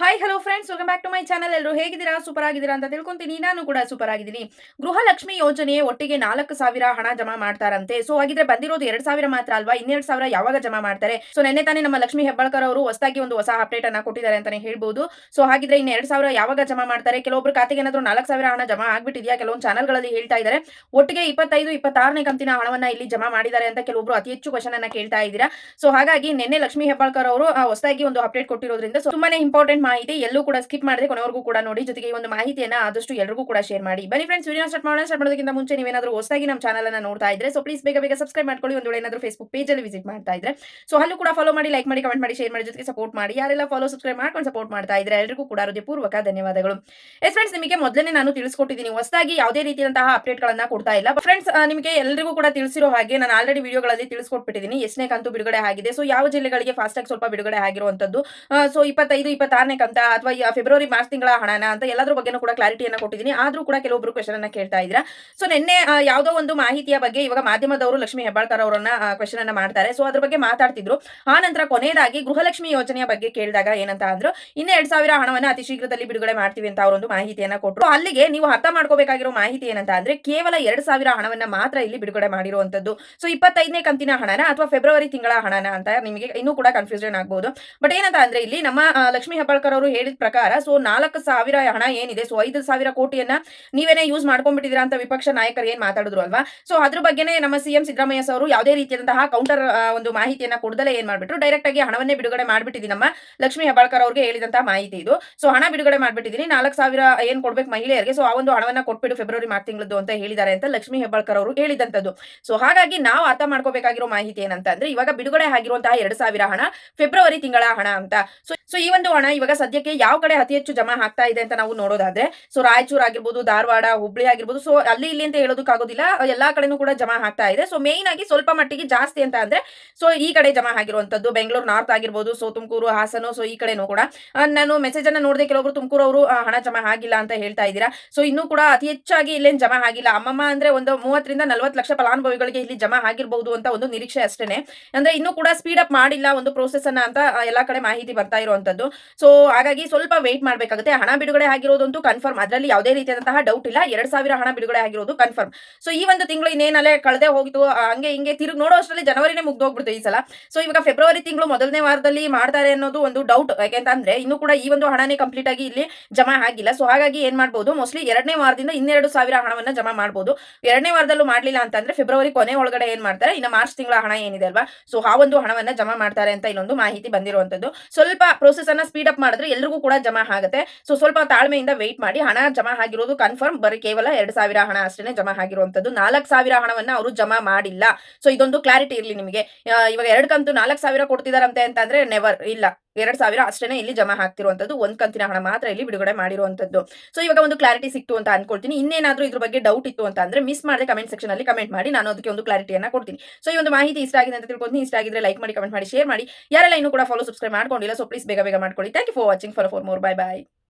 Hi hello friends welcome back to my channel ಎಲ್ಲರೂ ಹೇಗಿದ್ದೀರಾ? Super ಆಗಿದ್ದೀರಾ ಅಂತ ತಿಳ್ಕೊಂತೀನಿ. ನಾನು ಕೂಡ ಸೂಪರ್ ಆಗಿದ್ದೀನಿ. ಗೃಹಲಕ್ಷ್ಮಿ ಯೋಜನೆ ಒಟ್ಟಿಗೆ ನಾಲ್ಕು ಸಾವಿರ ಹಣ ಜಮಾ ಮಾಡ್ತಾರಂತೆ. ಸೊ ಹಾಗಿದ್ರೆ ಬಂದಿರೋದು ಎರಡ್ ಸಾವಿರ ಮಾತ್ರ ಅಲ್ವಾ? ಇನ್ನೆರಡು ಸಾವಿರ ಯಾವಾಗ ಜಮಾ ಮಾಡ್ತಾರೆ? ಸೊ ನೆನ್ನೆ ತಾನೇ ನಮ್ಮ ಲಕ್ಷ್ಮಿ ಹೆಬ್ಬಾಳ್ಕರ್ ಅವರು ಹೊಸದಾಗಿ ಒಂದು ಹೊಸ ಅಪ್ಡೇಟ್ ಅನ್ನ ಕೊಟ್ಟಿದ್ದಾರೆ ಅಂತಾನೆ ಹೇಳ್ಬೋದು. ಸೊ ಹಾಗಿದ್ರೆ ಇನ್ನು ಎರಡ್ ಸಾವಿರ ಯಾವಾಗ ಜಮಾ ಮಾಡ್ತಾರೆ? ಕೆಲವೊಬ್ರು ಖಾತೆಗೆ ಏನಾದ್ರು ನಾಲ್ಕು ಸಾವಿರ ಹಣ ಜಮಾ ಆಗ್ಬಿಟ್ಟಿದೆಯಾ? ಕೆಲವೊಂದು ಚಾನಲ್ಗಳಲ್ಲಿ ಹೇಳ್ತಾ ಇದ್ದಾರೆ. ಒಟ್ಟಿಗೆ ಇಪ್ಪತ್ತೈದು, ಇಪ್ಪತ್ತಾರನೇ ಕಂತಿನ ಹಣವನ್ನ ಇಲ್ಲಿ ಜಮಾ ಮಾಡಿದ್ದಾರೆ ಅಂತ ಕೆಲವೊಬ್ರು ಅತಿ ಹೆಚ್ಚು ಕ್ವಶನ್ ಅನ್ನ ಕೇಳ್ತಾ ಇದ್ದೀರಾ. ಸೊ ಹಾಗಾಗಿ ನಿನ್ನೆ ಲಕ್ಷ್ಮಿ ಹೆಬ್ಬಾಳ್ಕರ್ ಅವರು ಹೊಸದಾಗಿ ಒಂದು ಅಪ್ಡೇಟ್ ಕೊಟ್ಟಿರೋದ್ರಿಂದ ತುಂಬಾನೇ ಇಂಪಾರ್ಟೆಂಟ್ ಮಾಹಿತಿ ಎಲ್ಲೂ ಕೂಡ ಸ್ಕಿಪ್ ಮಾಡದೆ ಕೊನೆವರೆಗೂ ಕೂಡ ನೋಡಿ. ಜೊತೆಗೆ ಈ ಒಂದು ಮಾಹಿತಿಯನ್ನ ಆದಷ್ಟು ಎಲ್ಲರಿಗೂ ಕೂಡ ಶೇರ್ ಮಾಡಿ. ಬನ್ನಿ ಫ್ರೆಂಡ್ಸ್ ವಿಡಿಯೋ ಸ್ಟಾರ್ಟ್ ಮಾಡೋಣ. ಸ್ಟಾರ್ಟ್ ಮಾಡೋದಕ್ಕಿಂತ ಮುಂಚೆ ನೀವೇನಾದ್ರು ಹೊಸದಾಗಿ ನಮ್ಮ ಚಾನಲ್ ನೋಡ್ತಾ ಇದ್ರೆ ಸೊ ಪ್ಲೀಸ್ ಬೇಗ ಬೇಗ ಸಬ್ಸ್ಕ್ರೈಬ್ ಮಾಡ್ಕೊಳ್ಳಿ. ಒಂದು ವೇಳೆ ಏನಾದರೂ ಫೇಸ್ಬುಕ್ ಪೇಜಲ್ಲಿ ವಿಸಿಟ್ ಮಾಡ್ತಾ ಇದ್ರೆ. ಸೊ ಅಲ್ಲೂ ಕೂಡ ಫಾಲೋ ಮಾಡಿ ಲೈಕ್ ಮಾಡಿ ಕಮೆಂಟ್ ಮಾಡಿ ಶೇರ್ ಮಾಡಿ, ಜೊತೆಗೆ ಸಪೋರ್ಟ್ ಮಾಡಿ. ಯಾರೆಲ್ಲ ಫಾಲೋ ಸಬ್ಸ್ಕ್ರೈಬ್ ಮಾಡ್ಕೊಂಡು ಸಪೋರ್ಟ್ ಮಾಡ್ತಾ ಇದ್ರೆ ಎಲ್ಲರಿಗೂ ಕೂಡ ಹೃದಯಪೂರ್ವಕ ಧನ್ಯವಾದಗಳು. ಎಸ್ ಫ್ರೆಂಡ್ಸ್ ನಿಮಗೆ ಮೊದಲನೇ ನಾನು ತಿಳಿಸ್ಕೊಟ್ಟಿದ್ದೀನಿ. ಹೊಸದಾಗಿ ಯಾವುದೇ ರೀತಿಯಂತಹ ಅಪ್ಡೇಟ್ ಗಳನ್ನ ಕೊಡ್ತಾ ಇಲ್ಲ. ಫ್ರೆಂಡ್ಸ್ ನಿಮಗೆ ಎಲ್ಲರಿಗೂ ಕೂಡ ತಿಳಿಸಿರೋ ಹಾಗೆ ನಾನು ಆಲ್ರೆಡಿ ವಿಡಿಯೋಗಳಲ್ಲಿ ತಿಳಿಸ್ಕೊಟ್ಬಿಟ್ಟಿದ್ದೀನಿ. ಎಷ್ಟನೇ ಕಂತು ಬಿಡುಗಡೆ ಆಗಿದೆ. ಸೊ ಯಾವ ಜಿಲ್ಲೆಗಳಿಗೆ ಫಾಸ್ಟ್ ಸ್ವಲ್ಪ ಬಿಡುಗಡೆ ಆಗಿರುವಂಥದ್ದು? ಸೊ ಇಪ್ಪತ್ತೈದು, ಇಪ್ಪತ್ತಾರನೇ ಕಂತ ಅಥವಾ ಫೆಬ್ರವರಿ ಮಾರ್ಚ್ ತಿಂಗಳ ಹಣನ ಅಂತ ಎಲ್ಲದ್ರ ಬಗ್ಗೆನೂ ಕೂಡ ಕ್ಲಾರಿಟಿಯನ್ನ ಕೊಟ್ಟಿದ್ದೀನಿ. ಆದ್ರೂ ಕೂಡ ಕೆಲವೊಬ್ರು ಕ್ವೆಶನ್ ಅನ್ನ ಕೇಳ್ತಾ ಇದ್ದೀರಾ. ಸೊ ನಿನ್ನೆ ಯಾವುದೋ ಒಂದು ಮಾಹಿತಿಯ ಬಗ್ಗೆ ಇವಾಗ ಮಾಧ್ಯಮದವರು ಲಕ್ಷ್ಮಿ ಹೆಬ್ಬಾಳ್ಕರ್ ಅವರನ್ನ ಕ್ವೆಶನ್ ಅನ್ನ ಮಾಡ್ತಾರೆ. ಸೊ ಅದ್ರ ಬಗ್ಗೆ ಮಾತಾಡ್ತಿದ್ರು. ಆ ನಂತರ ಕೊನೆಯದಾಗಿ ಗೃಹಲಕ್ಷ್ಮಿ ಯೋಜನೆಯ ಬಗ್ಗೆ ಕೇಳಿದಾಗ ಏನಂತ ಅಂದ್ರು, ಇನ್ನೇ ಎರಡ್ ಸಾವಿರ ಹಣವನ್ನ ಅತಿ ಶೀಘ್ರದಲ್ಲಿ ಬಿಡುಗಡೆ ಮಾಡ್ತೀವಿ ಅಂತ ಅವರೊಂದು ಮಾಹಿತಿಯನ್ನ ಕೊಟ್ಟರು ಅಲ್ಲಿಗೆ ನೀವು ಅರ್ಥ ಮಾಡ್ಕೋಬೇಕಾಗಿರೋ ಮಾಹಿತಿ ಏನಂತ ಅಂದ್ರೆ, ಕೇವಲ ಎರಡ್ ಸಾವಿರ ಹಣವನ್ನ ಮಾತ್ರ ಇಲ್ಲಿ ಬಿಡುಗಡೆ ಮಾಡಿರುವಂತದ್ದು. ಸೊ ಇಪ್ಪತ್ತೈದನೇ ಕಂತಿನ ಹಣನ ಅಥವಾ ಫೆಬ್ರವರಿ ತಿಂಗಳ ಹಣನ ಅಂತ ನಿಮಗೆ ಇನ್ನೂ ಕೂಡ ಕನ್ಫ್ಯೂಷನ್ ಆಗ್ಬಹುದು ಬಟ್ ಏನಂತ ಅಂದ್ರೆ, ಇಲ್ಲಿ ನಮ್ಮ ಲಕ್ಷ್ಮಿ ಹೆಬ್ಬಾಳ್ಕರ್ ಅವರು ಹೇಳಿದ ಪ್ರಕಾರ, ಸೊ ನಾಲ್ಕು ಸಾವಿರ ಹಣ ಏನಿದೆ, ಸೊ ಐದು ಸಾವಿರ ಕೋಟಿಯನ್ನ ನೀವೇನೇ ಯೂಸ್ ಮಾಡ್ಕೊಂಡ್ಬಿಟ್ಟಿದ್ದೀರಾ ಅಂತ ವಿಪಕ್ಷ ನಾಯಕರು ಏನ್ ಮಾತಾಡಿದ್ರು ಅಲ್ವಾ? ಸೊ ಅದ್ರ ಬಗ್ಗೆನೇ ನಮ್ಮ ಸಿಎಂ ಸಿದ್ದರಾಮಯ್ಯ ಅವರು ಯಾವುದೇ ರೀತಿಯಾದಂತಹ ಕೌಂಟರ್ ಒಂದು ಮಾಹಿತಿಯನ್ನ ಕೊಡದಲೇ ಏನ್ ಮಾಡ್ಬಿಟ್ರು ಡೈರೆಕ್ಟ್ ಆಗಿ ಹಣವನ್ನೇ ಬಿಡುಗಡೆ ಮಾಡ್ಬಿಟ್ಟಿದ್ದೀನಿ ನಮ್ಮ ಲಕ್ಷ್ಮಿ ಹೆಬಾಳ್ಕರ್ ಅವ್ರಿಗೆ ಹೇಳಿದಂತಹ ಮಾಹಿತಿ ಇದು. ಸೊ ಹಣ ಬಿಡುಗಡೆ ಮಾಡ್ಬಿಟ್ಟಿದ್ದೀನಿ ನಾಲ್ಕು ಸಾವಿರ ಏನ್ ಕೊಡ್ಬೇಕು ಮಹಿಳೆಯರಿಗೆ ಸೊ ಆ ಒಂದು ಹಣವನ್ನ ಕೊಟ್ಬಿಟ್ಟು ಫೆಬ್ರವರಿ ಮಾರ್ಚ್ ತಿಂಗಳದ್ದು ಅಂತ ಹೇಳಿದ್ದಾರೆ ಅಂತ ಲಕ್ಷ್ಮಿ ಹೆಬಾಳ್ಕರ್ ಅವರು ಹೇಳಿದಂತದ್ದು ಸೊ ಹಾಗಾಗಿ ನಾವು ಅರ್ಥ ಮಾಡ್ಕೋಬೇಕಾಗಿರೋ ಮಾಹಿತಿ ಏನಂತ ಅಂದ್ರೆ ಇವಾಗ ಬಿಡುಗಡೆ ಆಗಿರುವಂತಹ ಎರಡು ಸಾವಿರ ಹಣ ಫೆಬ್ರವರಿ ತಿಂಗಳ ಹಣ ಅಂತ. ಸೊ ಸೊ ಈ ಒಂದು ಹಣ ಇವಾಗ ಸದ್ಯಕ್ಕೆ ಯಾವ ಕಡೆ ಅತಿ ಹೆಚ್ಚು ಜಮಾ ಆಗ್ತಾ ಇದೆ ಅಂತ ನಾವು ನೋಡೋದಾದ್ರೆ, ಸೊ ರಾಯಚೂರು ಆಗಿರ್ಬೋದು, ಧಾರವಾಡ, ಹುಬ್ಳಿ ಆಗಿರ್ಬೋದು, ಸೊ ಅಲ್ಲಿ ಇಲ್ಲಿ ಅಂತ ಹೇಳೋದಕ್ಕಾಗೋದಿಲ್ಲ ಎಲ್ಲಾ ಕಡೆನೂ ಕೂಡ ಜಮಾ ಆಗ್ತಾ ಇದೆ. ಸೊ ಮೇನ್ ಆಗಿ ಸ್ವಲ್ಪ ಮಟ್ಟಿಗೆ ಜಾಸ್ತಿ ಅಂತ ಅಂದ್ರೆ, ಸೊ ಈ ಕಡೆ ಜಮಾ ಆಗಿರುವಂತದ್ದು ಬೆಂಗಳೂರು ನಾರ್ತ್ ಆಗಿರ್ಬೋದು, ಸೊ ತುಮಕೂರು, ಹಾಸನ, ಸೊ ಈ ಕಡೆನೂ ಕೂಡ. ನಾನು ಮೆಸೇಜ್ ಅನ್ನ ನೋಡಿದೆ ಕೆಲವೊಬ್ರು ತುಮಕೂರು ಅವರು ಹಣ ಜಮಾ ಆಗಿಲ್ಲ ಅಂತ ಹೇಳ್ತಾ ಇದ್ದೀರಾ. ಸೊ ಇನ್ನೂ ಕೂಡ ಅತಿ ಹೆಚ್ಚಾಗಿ ಇಲ್ಲೇನ್ ಜಮಾ ಆಗಿಲ್ಲ. ಅಮ್ಮಮ್ಮ ಅಂದ್ರೆ ಒಂದು ಮೂವತ್ತರಿಂದ ನಲವತ್ತು ಲಕ್ಷ ಫಲಾನುಭವಿಗಳಿಗೆ ಇಲ್ಲಿ ಜಮಾ ಆಗಿರ್ಬಹುದು ಅಂತ ಒಂದು ನಿರೀಕ್ಷೆ ಅಷ್ಟೇನೆ. ಅಂದ್ರೆ ಇನ್ನೂ ಕೂಡ ಸ್ಪೀಡ್ ಅಪ್ ಮಾಡಿಲ್ಲ ಒಂದು ಪ್ರೊಸೆಸ್ ಅನ್ನ ಅಂತ ಎಲ್ಲಾ ಕಡೆ ಮಾಹಿತಿ ಬರ್ತಾ ಇರುವಂತದ್ದು ಸೊ ಹಾಗಾಗಿ ಸ್ವಲ್ಪ ವೇಟ್ ಮಾಡಬೇಕಾಗುತ್ತೆ. ಹಣ ಬಿಡುಗಡೆ ಆಗಿರೋದಂತೂ ಕನ್ಫರ್ಮ್ ಅದರಲ್ಲಿ ಯಾವುದೇ ರೀತಿಯಾದಂತಹ ಡೌಟ್ ಇಲ್ಲ. ಎರಡ್ ಸಾವಿರ ಹಣ ಬಿಡುಗಡೆ ಆಗಿರೋದು ಕನ್ಫರ್ಮ್ ಸೊ ಈ ಒಂದು ತಿಂಗಳು ಇನ್ನೇನಲ್ಲೇ ಕಳೆದೇ ಹೋಗಿತ್ತು. ಹಂಗೆ ಹಿಂಗೆ ತಿರುಗಿ ನೋಡೋ ಅಷ್ಟರಲ್ಲಿ ಜನವರಿನೇ ಮುಗ್ದೋಗ್ಬಿಡ್ತು ಈ ಸಲ. ಸೊ ಇವಾಗ ಫೆಬ್ರವರಿ ತಿಂಗಳು ಮೊದಲನೇ ವಾರದಲ್ಲಿ ಮಾಡ್ತಾರೆ ಅನ್ನೋದು ಒಂದು ಡೌಟ್ ಯಾಕೆಂತಂದ್ರೆ ಇನ್ನು ಕೂಡ ಈ ಒಂದು ಹಣನೇ ಕಂಪ್ಲೀಟ್ ಆಗಿ ಇಲ್ಲಿ ಜಮಾ ಆಗಿಲ್ಲ. ಸೊ ಹಾಗಾಗಿ ಏನ್ ಮಾಡ್ಬೋದು? ಮೋಸ್ಟ್ಲಿ ಎರಡನೇ ವಾರದಿಂದ ಇನ್ನೆರಡು ಸಾವಿರ ಹಣವನ್ನ ಜಮಾ ಮಾಡ್ಬೋದು. ಎರಡನೇ ವಾರದಲ್ಲೂ ಮಾಡಲಿಲ್ಲ ಅಂತಂದ್ರೆ ಫೆಬ್ರವರಿ ಕೊನೆ ಒಳಗಡೆ ಏನ್ ಮಾಡ್ತಾರೆ? ಇನ್ನು ಮಾರ್ಚ್ ತಿಂಗಳ ಹಣ ಏನಿದೆ ಅಲ್ವಾ? ಸೊ ಆ ಒಂದು ಹಣವನ್ನ ಜಮಾ ಮಾಡ್ತಾರೆ ಅಂತ ಇಲ್ಲೊಂದು ಮಾಹಿತಿ ಬಂದಿರುವಂತದ್ದು ಸ್ವಲ್ಪ ಪ್ರೊಸೆಸ್ ಅನ್ನ ಸ್ಪೀಡ್ ಅಪ್ ಮಾಡಿದ್ರೆ ಎಲ್ರಿಗೂ ಕೂಡ ಜಮಾ ಆಗುತ್ತೆ. ಸೊ ಸ್ವಲ್ಪ ತಾಳ್ಮೆಯಿಂದ ವೆಯ್ಟ್ ಮಾಡಿ. ಹಣ ಜಮಾ ಆಗಿರೋದು ಕನ್ಫರ್ಮ್ ಬರೀ ಕೇವಲ ಎರಡ್ ಸಾವಿರ ಹಣ ಅಷ್ಟೇ ಜಮಾ ಆಗಿರುವಂತದ್ದು ನಾಲ್ಕು ಸಾವಿರ ಹಣವನ್ನ ಅವರು ಜಮಾ ಮಾಡಿಲ್ಲ. ಸೊ ಇದೊಂದು ಕ್ಲಾರಿಟಿ ಇರಲಿ ನಿಮಗೆ. ಇವಾಗ ಎರಡು ಕಂತು ನಾಲ್ಕು ಸಾವಿರ ಕೊಡ್ತಿದಾರಂತೆ ಅಂತಂದ್ರೆ ನೆವರ್ ಇಲ್ಲ. ಎರಡ್ ಸಾವಿರ ಅಷ್ಟೇನೆ ಇಲ್ಲಿ ಜಮಾ ಹಾಕ್ತಿರುವಂತದ್ದು. ಒಂದ್ ಕಂತಿನ ಹಣ ಮಾತ್ರ ಇಲ್ಲಿ ಬಿಡುಗಡೆ ಮಾಡಿರುವಂತದ್ದು. ಸೊ ಇವಾಗ ಒಂದು ಕ್ಲಾರಿಟಿ ಸಿಕ್ತು ಅಂತ ಅನ್ಕೊಳ್ತೀನಿ. ಇನ್ನೇನಾದ್ರೂ ಇದ್ರ ಬಗ್ಗೆ ಡೌಟ್ ಇತ್ತು ಅಂತ ಅಂದ್ರೆ ಮಿಸ್ ಮಾಡದೆ ಕಮೆಂಟ್ ಸೆಕ್ಷನ್ ಅಲ್ಲಿ ಕಮೆಂಟ್ ಮಾಡಿ. ನಾನು ಅದಕ್ಕೆ ಒಂದು ಕ್ಲಾರಿಟಿಯನ್ನ ಕೊಡ್ತೀನಿ. ಸೊ ಈ ಒಂದು ಮಾಹಿತಿ ಇಷ್ಟ ಆಗಿದೆ ಅಂತ ತಿಳ್ಕೊಂಡು ಇಷ್ಟ ಆಗಿದ್ರೆ ಲೈಕ್ ಮಾಡಿ ಕಮೆಂಟ್ ಮಾಡಿ ಶೇರ್ ಮಾಡಿ. ಯಾರೆಲ್ಲ ಇನ್ನೂ ಕೂಡ ಫಾಲೋ ಸಬ್ಸ್ಕ್ರೈಬ್ ಮಾಡ್ಕೊಂಡಿಲ್ಲ ಸೊ ಪ್ಲೀಸ್ ಬೇಗ ಬೇಗ ಮಾಡ್ಕೊಳ್ಳಿ. Thank you for watching for for more bye bye